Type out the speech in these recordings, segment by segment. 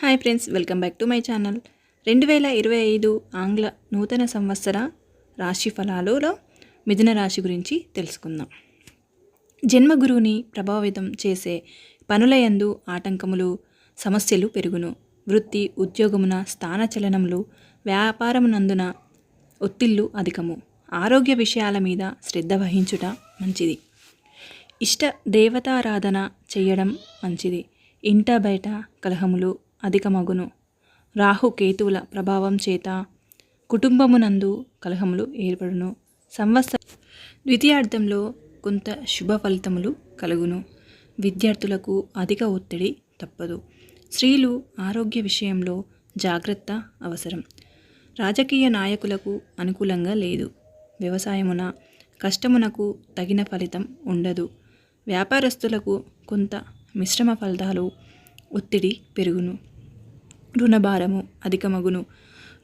Hi friends welcome back to my channel. రెండు వేల ఇరవై ఐదు ఆంగ్ల నూతన సంవత్సర రాశి ఫలాలలో మిథున రాశి గురించి తెలుసుకుందాం. జన్మగురువుని ప్రభావితం చేసే పనులయందు ఆటంకములు సమస్యలు పెరుగును. వృత్తి ఉద్యోగమున స్థాన చలనములు వ్యాపారమునందున ఒత్తిళ్ళు అధికము. ఆరోగ్య విషయాల మీద శ్రద్ధ వహించుట మంచిది. ఇష్ట దేవతారాధన చేయడం మంచిది. ఇంట బయట కలహములు అధికమగును. రాహు కేతువుల ప్రభావం చేత కుటుంబమునందు కలహములు ఏర్పడును. సంవత్సర ద్వితీయార్థంలో కొంత శుభ ఫలితములు కలుగును. విద్యార్థులకు అధిక ఒత్తిడి తప్పదు. స్త్రీలు ఆరోగ్య విషయంలో జాగ్రత్త అవసరం. రాజకీయ నాయకులకు అనుకూలంగా లేదు. వ్యవసాయమున కష్టమునకు తగిన ఫలితం ఉండదు. వ్యాపారస్తులకు కొంత మిశ్రమ ఫలితాలు ఒత్తిడి పెరుగును. రుణభారము అధికమగును.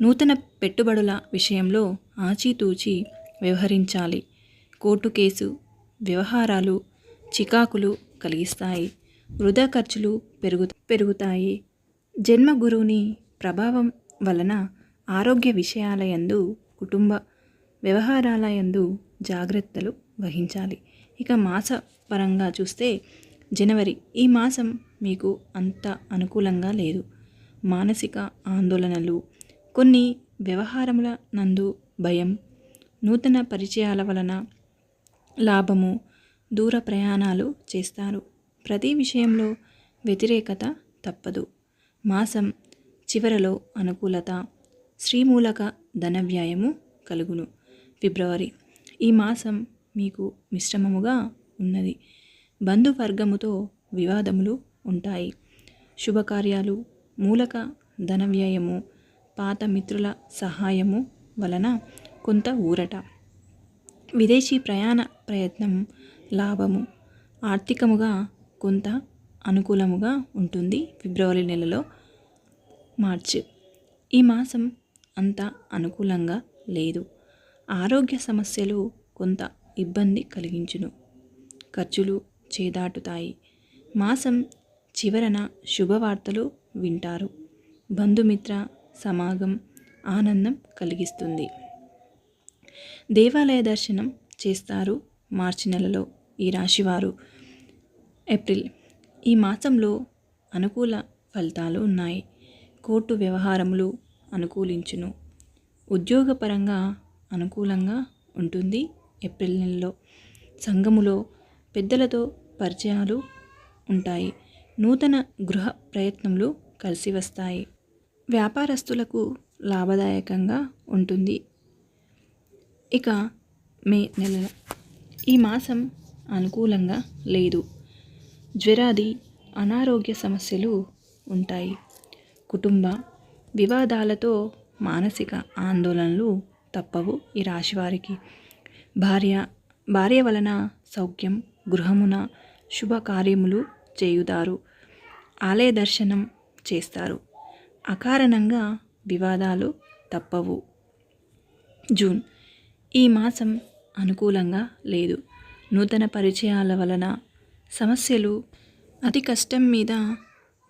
నూతన పెట్టుబడుల విషయంలో ఆచితూచి వ్యవహరించాలి. కోర్టు కేసు వ్యవహారాలు చికాకులు కలిగిస్తాయి. వృధా ఖర్చులు పెరుగు పెరుగుతాయి. జన్మ గురువుని ప్రభావం వలన ఆరోగ్య విషయాలయందు కుటుంబ వ్యవహారాలయందు జాగ్రత్తలు వహించాలి. ఇక మాస పరంగా చూస్తే జనవరి ఈ మాసం మీకు అంత అనుకూలంగా లేదు. మానసిక ఆందోళనలు. కొన్ని వ్యవహారముల నందు భయం నూతన పరిచయాల వలన లాభము దూర ప్రయాణాలు చేస్తారు. ప్రతి విషయంలో వ్యతిరేకత తప్పదు. మాసం చివరలో అనుకూలత శ్రీమూలక ధన వ్యయము కలుగును. ఫిబ్రవరి ఈ మాసం మీకు మిశ్రమముగా ఉన్నది. బంధువర్గముతో వివాదములు ఉంటాయి. శుభకార్యాలు మూలక ధన వ్యయము పాత మిత్రుల సహాయము వలన కొంత ఊరట. విదేశీ ప్రయాణ ప్రయత్నం లాభము ఆర్థికముగా కొంత అనుకూలముగా ఉంటుంది ఫిబ్రవరి నెలలో మార్చ్. ఈ మాసం అంత అనుకూలంగా లేదు. ఆరోగ్య సమస్యలు కొంత ఇబ్బంది కలిగించును. ఖర్చులు చేదాటుతాయి. మాసం చివరన శుభవార్తలు వింటారు. బంధుమిత్ర సమాగం ఆనందం కలిగిస్తుంది. దేవాలయ దర్శనం చేస్తారు మార్చి నెలలో ఈ రాశివారు. ఏప్రిల్. ఈ మాసంలో అనుకూల ఫలితాలు ఉన్నాయి. కోర్టు వ్యవహారములు అనుకూలించును. ఉద్యోగపరంగా అనుకూలంగా ఉంటుంది ఏప్రిల్ నెలలో. సంఘములో పెద్దలతో పరిచయాలు ఉంటాయి. నూతన గృహ ప్రయత్నములు కలిసి వస్తాయి. వ్యాపారస్తులకు లాభదాయకంగా ఉంటుంది. ఇక మే నెల. ఈ మాసం అనుకూలంగా లేదు. జ్వరాది అనారోగ్య సమస్యలు ఉంటాయి. కుటుంబ వివాదాలతో మానసిక ఆందోళనలు తప్పవు ఈ రాశివారికి భార్య భార్య వలన సౌఖ్యం గృహమున శుభకార్యములు చేయుతారు ఆలయ దర్శనం చేస్తారు. అకారణంగా వివాదాలు తప్పవు. జూన్. ఈ మాసం అనుకూలంగా లేదు. నూతన పరిచయాల వలన సమస్యలు అతి కష్టం మీద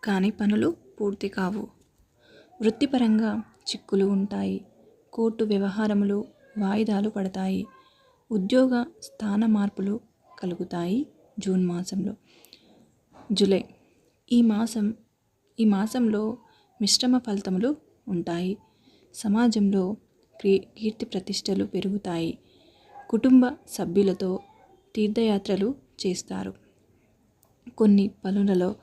కాని పనులు పూర్తి కావు. వృత్తిపరంగా చిక్కులు ఉంటాయి. కోర్టు వ్యవహారములు వాయిదాలు పడతాయి. ఉద్యోగ స్థాన మార్పులు కలుగుతాయి జూన్ మాసంలో. జూలై. ఈ మాసం ఈ మాసంలో మిశ్రమ ఫలితములు ఉంటాయి. సమాజంలో కీర్తి ప్రతిష్టలు పెరుగుతాయి. కుటుంబ సభ్యులతో తీర్థయాత్రలు చేస్తారు. కొన్ని పనులలో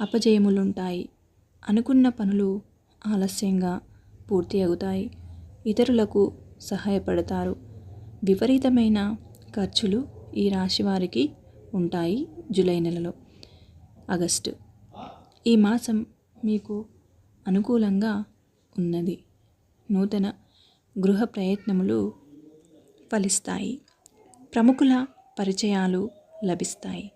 అపజయములుంటాయి. అనుకున్న పనులు ఆలస్యంగా పూర్తి అవుతాయి ఇతరులకు సహాయపడతారు. విపరీతమైన ఖర్చులు ఈ రాశి వారికి ఉంటాయి జూలై నెలలో. ఆగస్టు ఈ మాసం మీకు అనుకూలంగా ఉన్నది. నూతన గృహ ప్రయత్నములు ఫలిస్తాయి. ప్రముఖుల పరిచయాలు లభిస్తాయి.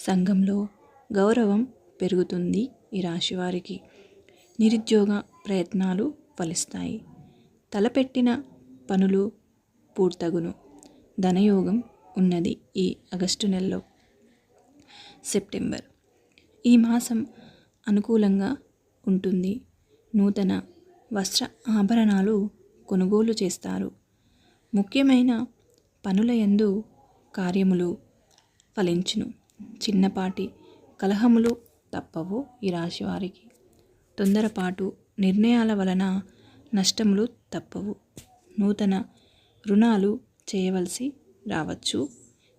సంఘంలో గౌరవం పెరుగుతుంది ఈ రాశివారికి నిరుద్యోగ ప్రయత్నాలు ఫలిస్తాయి. తలపెట్టిన పనులు పూర్తగును. ధనయోగం ఉన్నది ఈ ఆగస్టు నెలలో. సెప్టెంబర్. ఈ మాసం అనుకూలంగా ఉంటుంది. నూతన వస్త్ర ఆభరణాలు కొనుగోలు చేస్తారు. ముఖ్యమైన పనుల యందు కార్యములు ఫలించును. చిన్నపాటి కలహములు తప్పవు ఈ రాశి వారికి తొందరపాటు నిర్ణయాల వలన నష్టములు తప్పవు. నూతన రుణాలు చేయవలసి రావచ్చు.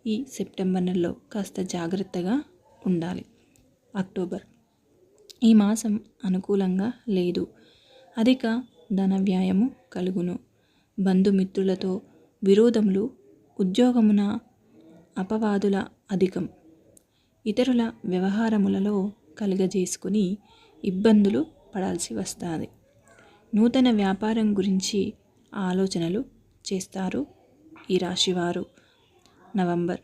ఈ సెప్టెంబర్ నెలలో కాస్త జాగ్రత్తగా ఉండాలి. అక్టోబర్ ఈ మాసం అనుకూలంగా లేదు. అధిక ధన వ్యాయము కలుగును. బంధుమిత్రులతో విరోధములు ఉద్యోగమున అపవాదుల అధికం. ఇతరుల వ్యవహారములలో కలుగజేసుకుని ఇబ్బందులు పడాల్సి వస్తుంది. నూతన వ్యాపారం గురించి ఆలోచనలు చేస్తారు ఈ రాశివారు. నవంబర్.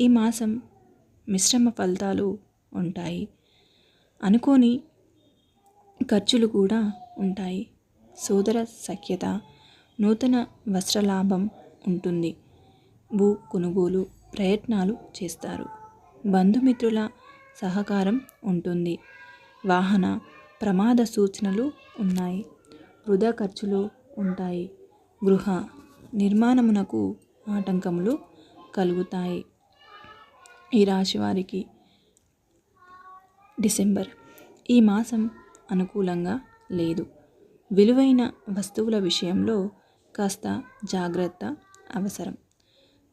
ఈ మాసం మిశ్రమ ఫలితాలు ఉంటాయి. అనుకోని ఖర్చులు కూడా ఉంటాయి. సోదర సఖ్యత నూతన వస్త్రలాభం ఉంటుంది. భూ కొనుగోలు ప్రయత్నాలు చేస్తారు. బంధుమిత్రుల సహకారం ఉంటుంది. వాహన ప్రమాద సూచనలు ఉన్నాయి. వృధా ఖర్చులు ఉంటాయి. గృహ నిర్మాణమునకు ఆటంకములు కలుగుతాయి. ఈ రాశి వారికి డిసెంబర్. ఈ మాసం అనుకూలంగా లేదు. విలువైన వస్తువుల విషయంలో కాస్త జాగ్రత్త అవసరం.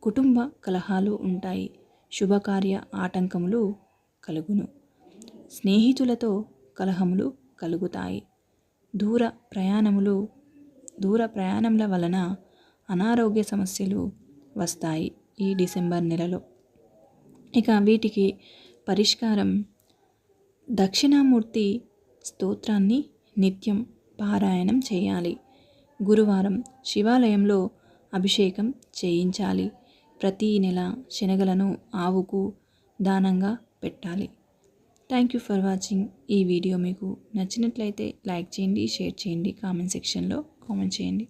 కుటుంబ కలహాలు ఉంటాయి. శుభకార్య ఆటంకములు కలుగును. స్నేహితులతో కలహములు కలుగుతాయి. దూర ప్రయాణములు దూర ప్రయాణముల వలన అనారోగ్య సమస్యలు వస్తాయి ఈ డిసెంబర్ నెలలో. ఇక వీటికి పరిష్కారం దక్షిణామూర్తి స్తోత్రాన్ని నిత్యం పారాయణం చేయాలి. గురువారం శివాలయంలో అభిషేకం చేయించాలి. ప్రతీ నెల శనగలను ఆవుకు దానంగా పెట్టాలి. Thank you for watching. ఈ వీడియో మీకు నచ్చినట్లయితే లైక్ చేయండి షేర్ చేయండి కామెంట్ సెక్షన్లో కామెంట్ చేయండి.